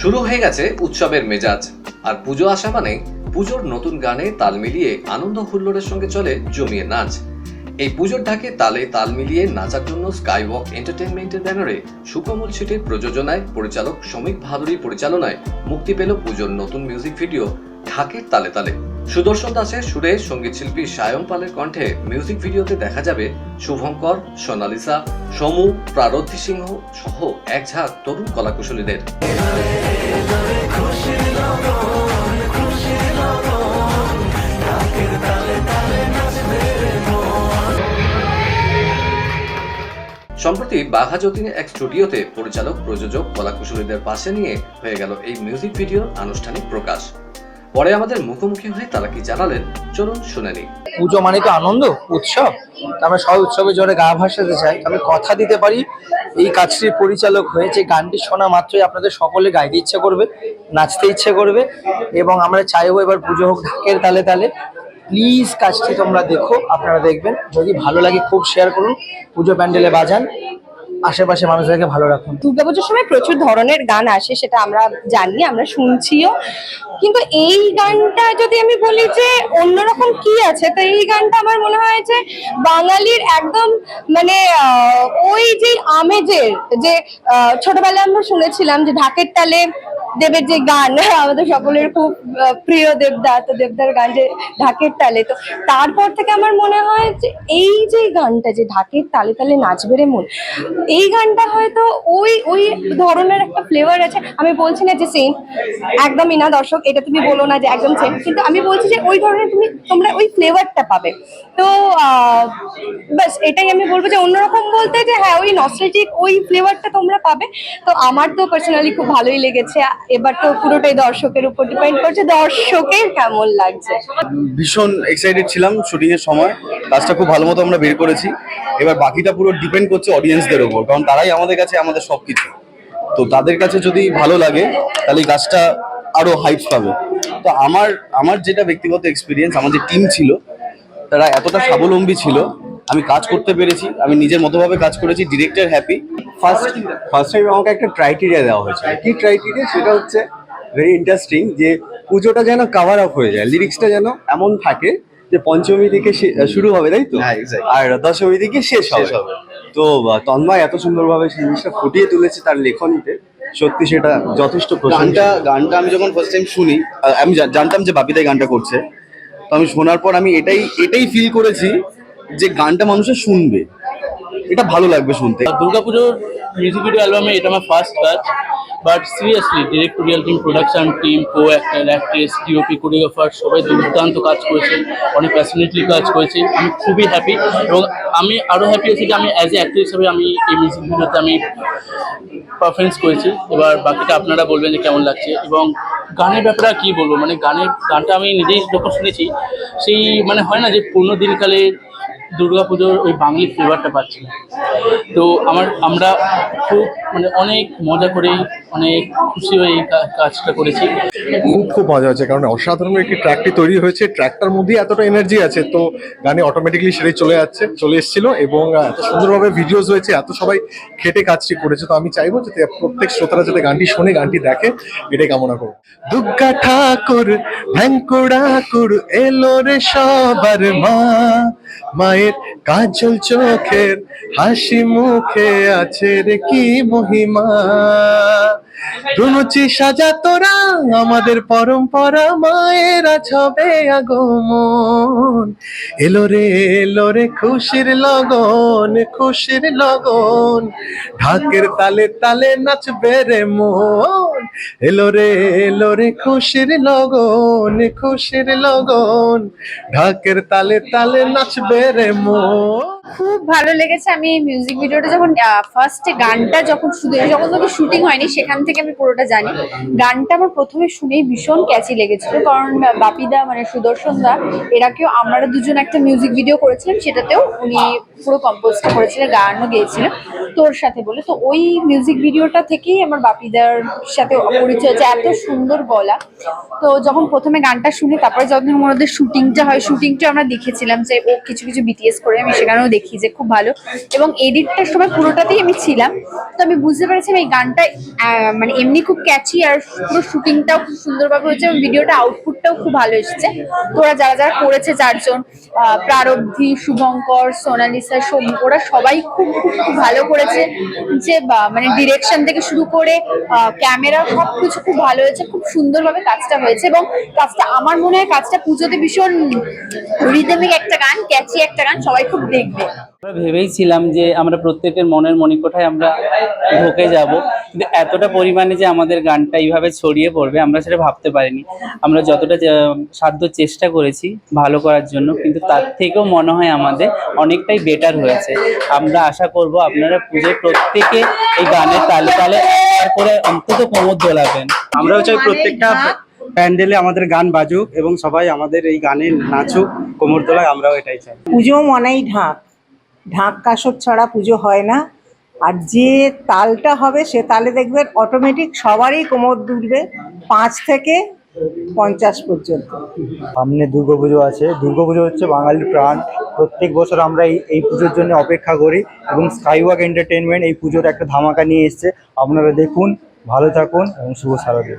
শুরু হয়ে গেছে উৎসবের মেজাজ। আর পুজো আসা মানে পুজোর নতুন গানে তাল মিলিয়ে আনন্দ হুল্লোড়ের সঙ্গে চলে জমিয়ে নাচ। এই পুজোর ঢাকে তালে তাল মিলিয়ে নাচার জন্য স্কাই ওয়াক এন্টারটেনমেন্টের ব্যানারে সুকমল ছিটের প্রযোজনায় পরিচালক শ্রমিক ভাদুরী পরিচালনায় মুক্তি পেল পুজোর নতুন মিউজিক ভিডিও ঢাকের তালে তালে। সুদর্শন দাসের সুরে সংগীত শিল্পী সায়ন পালের কণ্ঠে মিউজিক ভিডিওতে দেখা যাবে শুভঙ্কর, সোনালিসা, সমু প্রারদ্ধী সিংহ সহ এক ঝাঁক তরুণ কলাকুশলীদের। সম্প্রতি বাঘা যতীনের এক স্টুডিওতে পরিচালক, প্রযোজক, কলাকুশলীদের পাশে নিয়ে হয়ে গেল এই মিউজিক ভিডিওর আনুষ্ঠানিক প্রকাশ। পরে আমাদের মুখোমুখি হয়ে তারা কি জানালেন? চলুন শুনে নিই। পুজো মানে তো আনন্দ, উৎসব। আমরা সবাই উৎসবে জোরে গা ভাসাতে চাই। আমি কথা দিতে পারি, এই কাজটির পরিচালক হয়েছে গানটি শোনা মাত্রই আপনাদের সকলে গাইতে ইচ্ছে করবে, নাচতে ইচ্ছে করবে, এবং আমরা চাইব এবার পুজো হোক ঢাকের তালে তালে। প্লিজ কাজটি তোমরা দেখো, আপনারা দেখবেন। যদি ভালো লাগে খুব শেয়ার করুন, পুজো প্যান্ডেলে বাজান। আশেপাশে মানুষদেরকে ভালো রাখুন। দুর্গাপুজোর সময় প্রচুর ধরনের গান আসে, সেটা আমরা জানি, আমরা শুনছিও। কিন্তু এই গানটা যদি আমি বলি যে অন্যরকম কি আছে, তো এই গানটা আমার মনে হয় যে বাঙালির একদম মানে ওই যে আমেজের যে ছোটবেলায় আমরা শুনেছিলাম যে ঢাকের তালে দেবের যে গান, আমাদের সকলের খুব প্রিয় দেবদা, তো দেবদার গান যে ঢাকের তালে, তো তারপর থেকে আমার মনে হয় যে এই যে গানটা যে ঢাকের তালে তালে নাচবে রে মন, এই গানটা হয়তো ওই ওই ধরনের একটা ফ্লেভার আছে। আমি বলছি না যে সেম একদমই না দর্শক, এটা তুমি বলো না যে একদম সেম কিন্তু আমি বলছি যে ওই ধরনের তুমি, তোমরা ওই ফ্লেভারটা পাবে। তো ব্যাস, এটাই আমি বলব যে অন্যরকম বলতে যে হ্যাঁ ওই নস্টালজিক ওই ফ্লেভারটা তোমরা পাবে। তো আমার তো পার্সোনালি খুব ভালোই লেগেছে। এবার তো পুরোটাই দর্শকের উপর ডিপেন্ড করছে। দর্শকের কেমন লাগছে? ভীষণ এক্সাইটেড ছিলাম শুটিং এর সময়। কাজটা খুব ভালো মতো আমরা বের করেছি। এবার বাকিটা পুরো ডিপেন্ড করছে অডিয়েন্সদের ওপর কারণ তারাই আমাদের কাছে আমাদের সবকিছু। তো তাদের কাছে যদি ভালো লাগে, তাহলে কাজটা আরও হাইপ পাবে। তো আমার আমার যেটা ব্যক্তিগত এক্সপিরিয়েন্স আমার যে টিম ছিল, তারা এতটা স্বাবলম্বী ছিল আমি কাজ করতে পেরেছি আমি নিজের মতোভাবে কাজ করেছি director happy first first time আমাকে একটা ক্রাইটেরিয়া দেওয়া হয়েছে। কি ক্রাইটেরিয়া সেটা হচ্ছে ভেরি ইন্টারেস্টিং যে পুজোটা যেন কাভার আপ হয়ে যায় লিরিক্সটা যেন এমন থাকে যে পঞ্চমী থেকে শুরু হবে তাই তো? হ্যাঁ, আর দশমী থেকে শেষ হবে। তো তন্ময় এত সুন্দরভাবে সেই জিনিসটা ফুটিয়ে তুলেছে তার লেখনীতে সত্যি সেটা যথেষ্ট গানটা গানটা আমি যখন ফার্স্ট টাইম শুনি আমি জানতাম যে বাপিদাই গানটা করছে। তো আমি শোনার পর আমি এটাই এটাই ফিল করেছি যে গানটা মানুষের শুনবে, এটা ভালো লাগবে শুনতে। দুর্গাপুজোর মিউজিক ভিডিও অ্যালবামে এটা আমার ফার্স্ট কাজ but seriously directorial team production team co actor actress DOP choreographer সবাই দুর্দান্ত কাজ করেছে, অনেক প্যাশনেটলি কাজ করেছে, আমি খুবই হ্যাপি এবং আমি আরও হ্যাপি আছি যে আমি অ্যাজ এ অ্যাক্টর হিসেবে আমি এই মিউজিক ভিডিওতে আমি পারফরমেন্স করেছি। এবার বাকিটা আপনারা বলবেন যে কেমন লাগছে এবং গানের ব্যাপারে কি বলব? মানে গানের, গানটা আমি নিজেই যখন শুনেছি, সেই মানে হয় না যে পুরনো দিনকালের দুর্গাপুজোর ওই বাঙালি ফ্লেভারটা পাচ্ছি। তো আমার, আমরা খুব মানে অনেক মজা করে অনেক খুশি হয়ে এই কাজটা করেছি। খুব খুব মজা হচ্ছে কারণ অসাধারণ একটি ট্র্যাকটি তৈরি হয়েছে। ট্র্যাকটার মধ্যেই এতটা এনার্জি আছে, তো গানে অটোমেটিকলি সেটাই চলে যাচ্ছে, চলে এসেছিল এবং এত সুন্দরভাবে ভিডিওস হয়েছে, এত সবাই খেটে কাজটি করেছে। তো আমি চাইব যাতে প্রত্যেক শ্রোতারা যাতে গানটি শুনে, গানটি দেখে, এটাই কামনা করব। দুর্গা ঠাকুর ভ্যাঙ্কুড়াকুর এলো রে সবার মা। মায়ের কাজল চোখের হাসি মুখে আছে রে কি মহিমা? রুনুচি সাজা তোরা, আমাদের পরম্পরা মায়েরা ছবে আগমন। এলো রে এলো রে খুশির লগন খুশির লগন। ঢাকের তালে তালে নাচবে রে মন। এলো রে এলো রে খুশির লগন খুশির লগন। ঢাকের তালে তালে নাচবে রে মন। খুব ভালো লেগেছে। আমি মিউজিক ভিডিওটা যখন ফার্স্ট গানটা যখন শুধু যখন যখন শুটিং হয়নি, সেখান থেকে আমি পুরোটা জানি। গানটা আমার প্রথমে শুনেই ভীষণ ক্যাচি লেগেছিল, কারণ বাপিদা মানে সুদর্শন দা এরাকেও আমরা দুজন একটা মিউজিক ভিডিও করেছিলাম, সেটাতেও উনি পুরো কম্পোজটা করেছিলেন, গানও গেয়েছিলেন তোর সাথে বলে। তো ওই মিউজিক ভিডিওটা থেকেই আমার বাপিদার সাথে পরিচয় হয়েছে এত সুন্দর গলা। তো যখন প্রথমে গানটা শুনি, তারপরে যখন ওদের শুটিংটা হয় শুটিংটা আমরা দেখেছিলাম যে ও কিছু কিছু বিটিএস করে, আমি সেখানেও দেখি যে খুব ভালো। এবং এডিটটার সময় পুরোটাতেই আমি ছিলাম। তো আমি বুঝতে পেরেছিলাম এই গানটা মানে এমনি খুব ক্যাচি আর পুরো শুটিংটাও খুব সুন্দরভাবে হয়েছে এবং ভিডিওটা আউটপুটটাও খুব ভালো এসেছে। তো ওরা যারা যারা করেছে চারজন প্রারব্ধি, শুভঙ্কর, সোনালিসা সৌমি ওরা সবাই খুব খুব খুব ভালো করেছে যে মানে ডিরেকশন থেকে শুরু করে ক্যামেরা সব কিছু খুব ভালো হয়েছে, খুব সুন্দরভাবে কাজটা হয়েছে এবং কাজটা, আমার মনে হয় কাজটা পুজোতে ভীষণ রিদমিক একটা গান ক্যাচি একটা গান সবাই খুব দেখবে। আমরা ভেবেইছিলাম যে আমরা প্রত্যেকের মনের মণিকোঠায় আমরা ঢুকে যাব কিন্তু এতটা পরিমাণে যে আমাদের গানটা এইভাবে ছড়িয়ে পড়বে আমরা সেটা ভাবতে পারিনি। আমরা যতটা সাধ্য চেষ্টা করেছি ভালো করার জন্য কিন্তু তার থেকেও মনে হয় আমাদের অনেকটাই বেটার হয়েছে। আমরা আশা করব আপনারা পুজোয় প্রত্যেকে এই গানের তালে তালে করে অন্তত কোমর দোলাবেন। আমরাও চাই প্রত্যেকটা প্যান্ডেলে আমাদের গান বাজুক এবং সবাই আমাদের এই গানে নাচুক কোমর তোলায় আমরাও এটাই চাই। পুজো মনেই ঢাক। ঢাক কাসর ছাড়া পুজো হয় না। আর যে তালটা হবে, সে তালে দেখবেন অটোমেটিক সবারই কোমর দুলবে পাঁচ থেকে পঞ্চাশ পর্যন্ত। সামনে দুর্গাপুজো আছে। দুর্গাপুজো হচ্ছে বাঙালির প্রাণ। প্রত্যেক বছর আমরা এই এই পুজোর জন্য অপেক্ষা করি এবং স্কাইওয়াক এন্টারটেনমেন্ট এই পুজোর একটা ধামাকা নিয়ে এসছে। আপনারা দেখুন, ভালো থাকুন এবং শুভ শারদীয়